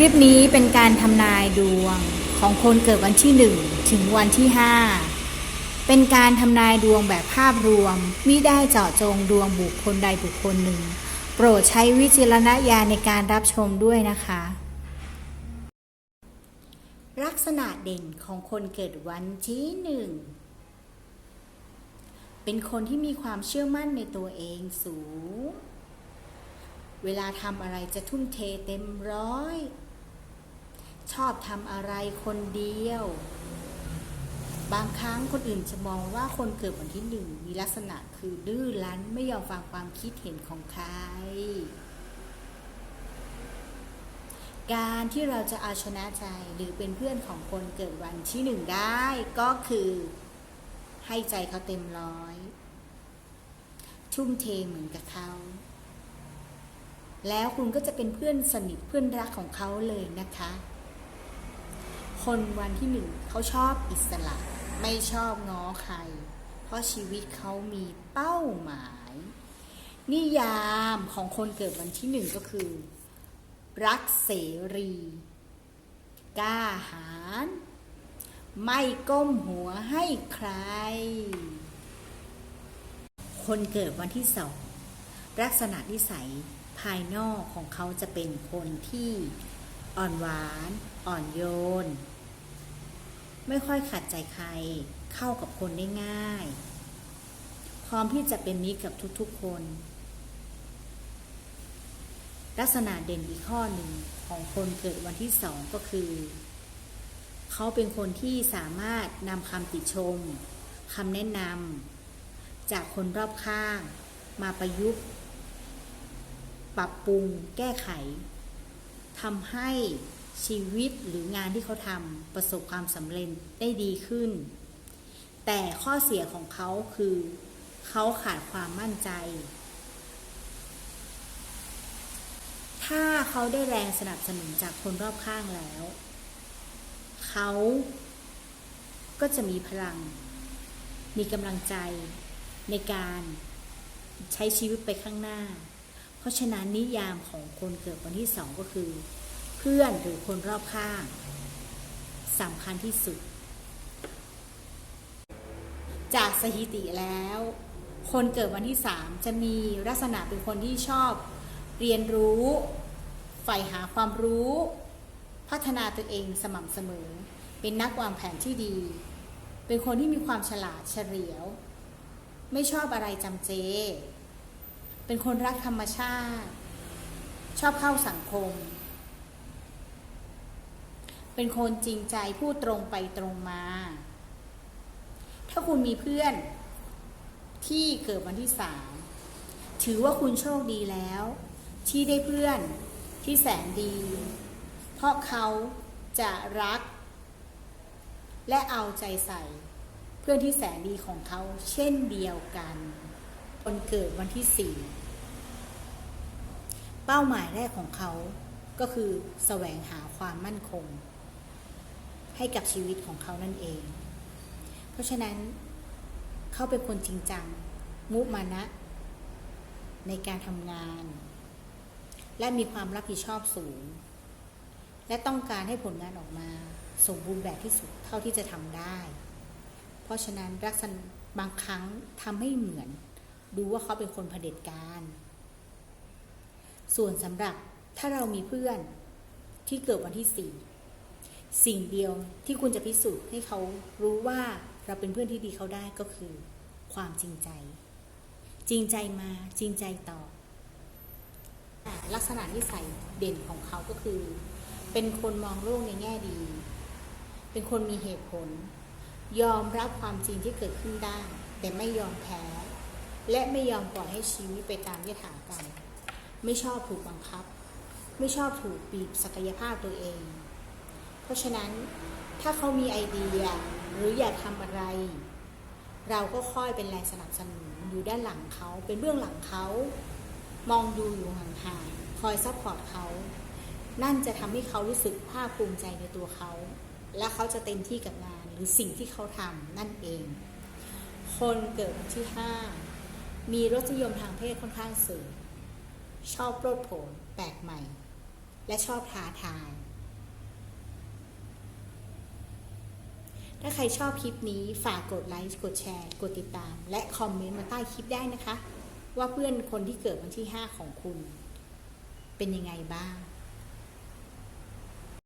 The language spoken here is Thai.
คลิปนี้เป็นการทำนายดวงของคนเกิดวันที่ 1 ถึงวันที่ 5 เป็นการทำนายดวงแบบภาพรวมมิได้เจาะจงดวงบุคคลใดบุคคลหนึ่ง โปรดใช้วิจารณญาณในการรับชมด้วยนะคะ ลักษณะเด่นของคนเกิดวันที่หนึ่งเป็นคนที่มีความเชื่อมั่นในตัวเองสูงเวลาทำอะไรจะทุ่มเทเต็มร้อย ชอบทำอะไรคนเดียว บางครั้งคนอื่นจะมองว่าคนเกิดวันที่หนึ่งมีลักษณะคือดื้อรั้นไม่ยอมฟังความคิดเห็นของใคร การที่เราจะเอาชนะใจหรือเป็นเพื่อนของคนเกิดวันที่หนึ่งได้ก็คือ ให้ใจเขาเต็มร้อย ทุ่มเทเหมือนกับเขาแล้วคุณก็จะเป็นเพื่อนสนิทเพื่อนรักของเขาเลยนะคะ คนวันที่หนึ่งเขาชอบอิสระ ไม่ชอบง้อใคร เพราะชีวิตเขามีเป้าหมาย นิยามของคนเกิดวันที่หนึ่งก็คือ รักเสรี กล้าหาญไม่ก้มหัวให้ใคร คนเกิดวันที่สองลักษณะนิสัยภายนอกของเขาจะเป็นคนที่อ่อนหวาน อ่อนโยน ไม่ค่อยขัดใจใคร เข้ากับคนได้ง่าย พร้อมที่จะเป็นมิตรกับทุกๆคน ลักษณะเด่นอีกข้อหนึ่งของคนเกิดวันที่สองก็คือ เขาเป็นคนที่สามารถนำคำติชมคำแนะนำจากคนรอบข้าง มาประยุกต์ ปรับปรุง แก้ไขทำให้ ชีวิตหรืองานที่เขาทำประสบความสำเร็จได้ดีขึ้น แต่ข้อเสียของเขาคือเขาขาดความมั่นใจ ถ้าเขาได้แรงสนับสนุนจากคนรอบข้างแล้ว เขาก็จะมีพลัง มีกำลังใจในการใช้ชีวิตไปข้างหน้า เพราะฉะนั้นนิยามของคนเกิดวันที่สองก็คือ เพื่อนหรือคนรอบข้างสำคัญที่สุด จากสถิติแล้ว คนเกิดวันที่สามจะมีลักษณะเป็นคนที่ชอบ เรียนรู้ใฝ่หาความรู้ พัฒนาตัวเองสม่ำเสมอ เป็นนักวางแผนที่ดี เป็นคนที่มีความฉลาดเฉลียว ไม่ชอบอะไรจำเจ เป็นคนรักธรรมชาติ ชอบเข้าสังคม เป็นคนจริงใจพูดตรงไปตรงมา ถ้าคุณมีเพื่อนที่เกิดวันที่สามถือว่าคุณโชคดีแล้ว ที่ได้เพื่อนที่แสนดี เพราะเขาจะรัก และเอาใจใส่ เพื่อนที่แสนดีของเขาเช่นเดียวกันคนเกิดวันที่สี่เป้าหมายแรกของเขาก็คือแสวงหาความมั่นคง ให้กับชีวิตของเขานั่นเอง เพราะฉะนั้นเขาเป็นคนจริงจัง มุมานะ ในการทำงาน และมีความรับผิดชอบสูง และต้องการให้ผลงานออกมาสมบูรณ์แบบที่สุดเท่าที่จะทำได้ เพราะฉะนั้นลักษณะบางครั้งทำให้เหมือน ดูว่าเขาเป็นคนเผด็จการ ส่วนสำหรับถ้าเรามีเพื่อนที่เกิดวันที่สี่ สิ่งเดียวที่คุณจะพิสูจน์ให้เขารู้ว่าเราเป็นเพื่อนที่ดีเขาได้ก็คือ ความจริงใจ จริงใจมาจริงใจตอบอะลักษณะนิสัยเด่นของเขาก็คือ เป็นคนมองโลกในแง่ดี เป็นคนมีเหตุผล ยอมรับความจริงที่เกิดขึ้นได้ แต่ไม่ยอมแพ้ และไม่ยอมปล่อยให้ชีวิตไปตามยถากรรมไม่ชอบถูกบังคับ ไม่ชอบถูกบีบศักยภาพตัวเอง เพราะฉะนั้นถ้าเขามีไอเดียหรืออยากทำอะไร เราก็ค่อยเป็นแรงสนับสนุนอยู่ด้านหลังเขาเป็นเบื้องหลังเขามองดูอยู่ห่างๆคอยซัพพอร์ตเขา นั่นจะทำให้เขารู้สึกภาคภูมิใจในตัวเขา และเขาจะเต็มที่กับงานหรือสิ่งที่เขาทำนั่นเอง คนเกิดวันที่ 5 มีรสนิยมทางเพศค่อนข้างสูงชอบโลดโผนแปลกใหม่ และชอบท้าทาย ถ้าใครชอบคลิปนี้ฝากกดไลค์กดแชร์ กดติดตาม และคอมเมนต์มาใต้คลิปได้นะคะ ว่าเพื่อนคนที่เกิดวันที่ 5 ของคุณ เป็นยังไงบ้าง